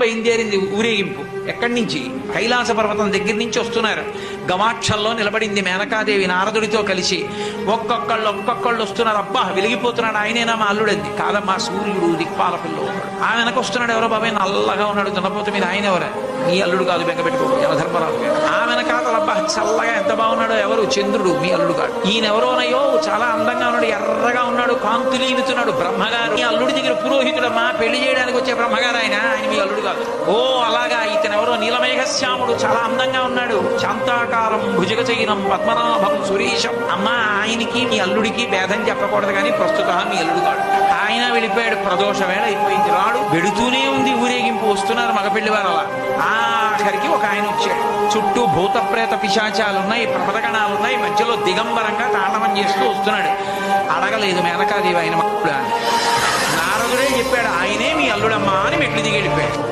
బయలుదేరింది ఊరేగింపు. ఎక్కడి నుంచి? కైలాస పర్వతం దగ్గర నుంచి వస్తున్నారు. గమాక్షల్లో నిలబడింది మేనకాదేవి నారదుడితో కలిసి. ఒక్కొక్కళ్ళు ఒక్కొక్కళ్ళు వస్తున్నారు. అబ్బా వెలిగిపోతున్నాడు ఆయనేనా మా అల్లుడంది. కాదమ్మా సూర్యుడు దిక్పాల పిల్ల ఆ వెనక వస్తున్నాడు ఎవరో బాబాయ్? నల్లగా ఉన్నాడు దున్నపోత మీద ఆయన ఎవరా? మీ అల్లుడు కాదు బెంగపెట్టుకో యమధర్మరాజు ఆ వెనకాల అబ్బా చల్లగా ఎంత బాగున్నాడో ఎవరు? చంద్రుడు మీ అల్లుడు కాదు. ఈయన ఎవరోనయ్యో చాలా అందంగా ఉన్నాడు ఎర్రగా ఉన్నాడు కాంతులీనుతున్నాడు బ్రహ్మగారు మీ అల్లుడు పురోహితుడమ్మా పెళ్ళి చేయడానికి వచ్చే బ్రహ్మగారు ఆయన ఆయన మీ అల్లుడు కాదు. ఓ అలాగా ఇతను ఎవరో నీలమేఘశ్యాముడు చాలా అందంగా ఉన్నాడు. శాంతాకారం భుజగచైనం పద్మనాభం సురేషం అమ్మా ఆయనకి మీ అల్లుడికి భేదం చెప్పకూడదు కానీ ప్రస్తుత మీ అల్లుడు కాడు. ఆయన వెళ్ళిపోయాడు ప్రదోష వేళ అయిపోయింది. రాడు పెడుతూనే ఉంది ఊరేగింపు వస్తున్నారు మగపెళ్ళి వారు అలా. ఆఖరికి ఒక ఆయన వచ్చాడు. చుట్టూ భూత ప్రేత పిశాచాలు ఉన్నాయి ప్రపదగణాలు ఉన్నాయి మధ్యలో దిగంబరంగా తాండవం చేస్తూ వస్తున్నాడు. అడగలేదు మేనకాదేవి ఆయన మక్కుడు అని మెట్లు దిగి వెళ్ళిపోయాడు.